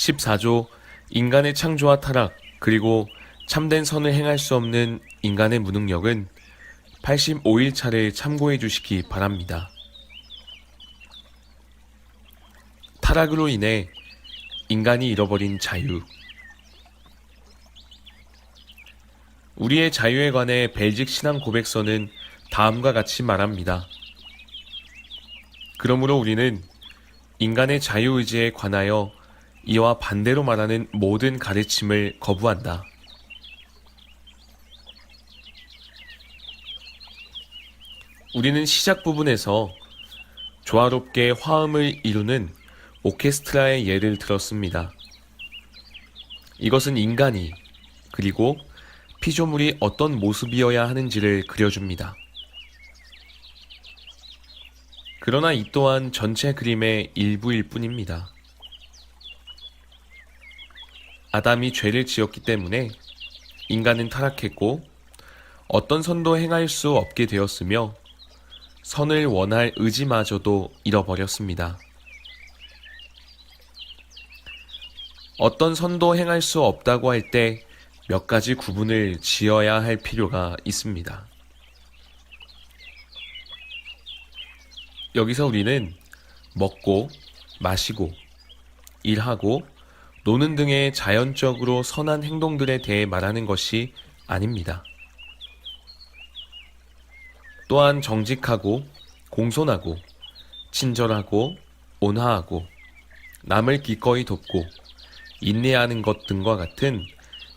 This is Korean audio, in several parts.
14조 인간의 창조와 타락 그리고 참된 선을 행할 수 없는 인간의 무능력은 85일차를 참고해 주시기 바랍니다. 타락으로 인해 인간이 잃어버린 자유. 우리의 자유에 관해 벨직 신앙 고백서는 다음과 같이 말합니다. 그러므로 우리는 인간의 자유의지에 관하여 이와 반대로 말하는 모든 가르침을 거부한다. 우리는 시작 부분에서 조화롭게 화음을 이루는 오케스트라의 예를 들었습니다. 이것은 인간이 그리고 피조물이 어떤 모습이어야 하는지를 그려줍니다. 그러나 이 또한 전체 그림의 일부일 뿐입니다. 아담이 죄를 지었기 때문에 인간은 타락했고 어떤 선도 행할 수 없게 되었으며 선을 원할 의지마저도 잃어버렸습니다. 어떤 선도 행할 수 없다고 할 때 몇 가지 구분을 지어야 할 필요가 있습니다. 여기서 우리는 먹고, 마시고, 일하고, 노는 등의 자연적으로 선한 행동들에 대해 말하는 것이 아닙니다. 또한 정직하고, 공손하고, 친절하고, 온화하고, 남을 기꺼이 돕고, 인내하는 것 등과 같은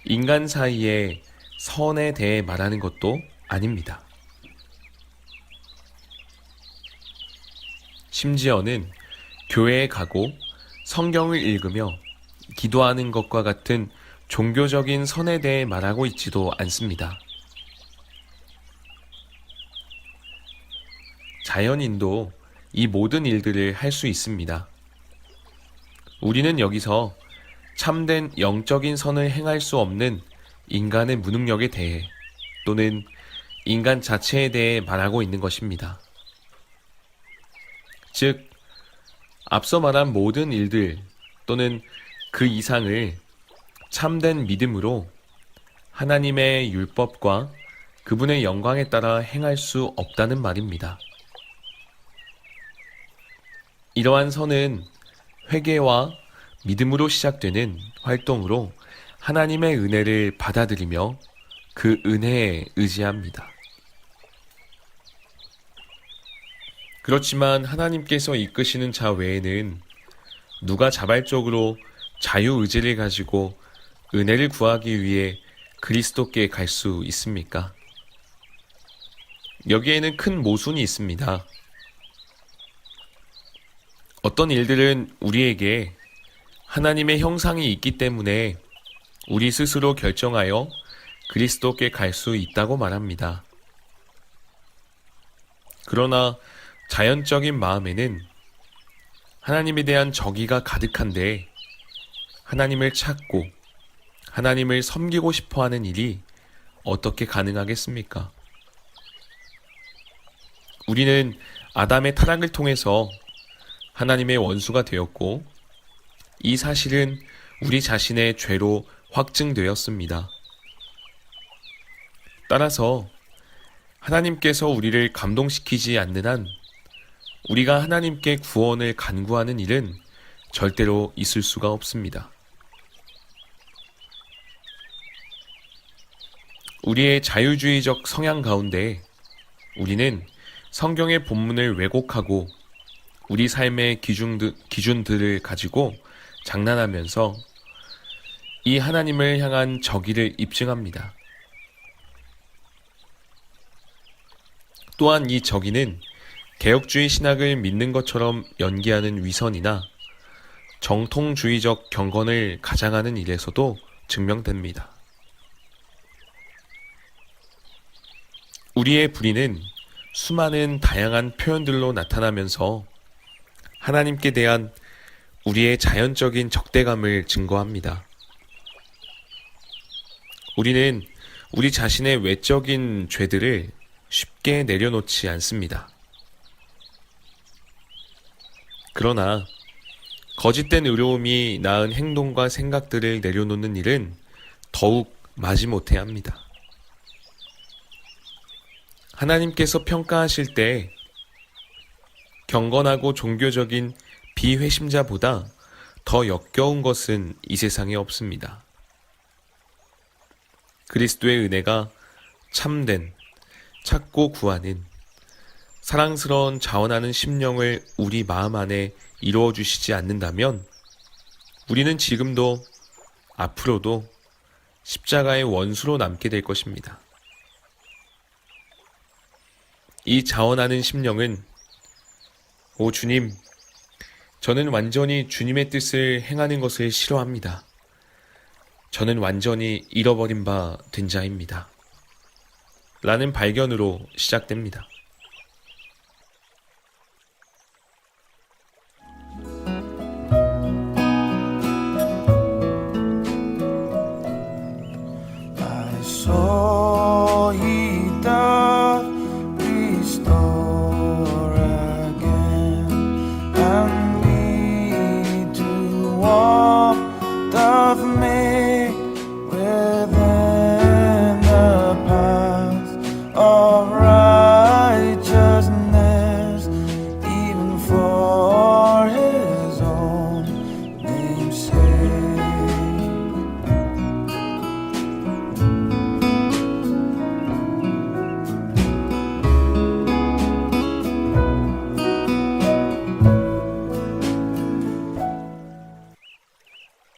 인간 사이의 선에 대해 말하는 것도 아닙니다. 심지어는 교회에 가고 성경을 읽으며 기도하는 것과 같은 종교적인 선에 대해 말하고 있지도 않습니다. 자연인도 이 모든 일들을 할 수 있습니다. 우리는 여기서 참된 영적인 선을 행할 수 없는 인간의 무능력에 대해 또는 인간 자체에 대해 말하고 있는 것입니다. 즉, 앞서 말한 모든 일들 또는 그 이상을 참된 믿음으로 하나님의 율법과 그분의 영광에 따라 행할 수 없다는 말입니다. 이러한 선은 회개와 믿음으로 시작되는 활동으로 하나님의 은혜를 받아들이며 그 은혜에 의지합니다. 그렇지만 하나님께서 이끄시는 자 외에는 누가 자발적으로 자유 의지를 가지고 은혜를 구하기 위해 그리스도께 갈 수 있습니까? 여기에는 큰 모순이 있습니다. 어떤 일들은 우리에게 하나님의 형상이 있기 때문에 우리 스스로 결정하여 그리스도께 갈 수 있다고 말합니다. 그러나 자연적인 마음에는 하나님에 대한 정의가 가득한데 하나님을 찾고 하나님을 섬기고 싶어 하는 일이 어떻게 가능하겠습니까? 우리는 아담의 타락을 통해서 하나님의 원수가 되었고 이 사실은 우리 자신의 죄로 확증되었습니다. 따라서 하나님께서 우리를 감동시키지 않는 한 우리가 하나님께 구원을 간구하는 일은 절대로 있을 수가 없습니다. 우리의 자유주의적 성향 가운데 우리는 성경의 본문을 왜곡하고 우리 삶의 기준들, 기준들을 가지고 장난하면서 이 하나님을 향한 적의를 입증합니다. 또한 이 적의는 개혁주의 신학을 믿는 것처럼 연기하는 위선이나 정통주의적 경건을 가장하는 일에서도 증명됩니다. 우리의 불의는 수많은 다양한 표현들로 나타나면서 하나님께 대한 우리의 자연적인 적대감을 증거합니다. 우리는 우리 자신의 외적인 죄들을 쉽게 내려놓지 않습니다. 그러나 거짓된 의로움이 낳은 행동과 생각들을 내려놓는 일은 더욱 마지못해 합니다. 하나님께서 평가하실 때 경건하고 종교적인 비회심자보다 더 역겨운 것은 이 세상에 없습니다. 그리스도의 은혜가 참된, 찾고 구하는, 사랑스러운 자원하는 심령을 우리 마음 안에 이루어 주시지 않는다면 우리는 지금도 앞으로도 십자가의 원수로 남게 될 것입니다. 이 자원하는 심령은 오 주님, 저는 완전히 주님의 뜻을 행하는 것을 싫어합니다. 저는 완전히 잃어버린 바 된 자입니다. 라는 발견으로 시작됩니다.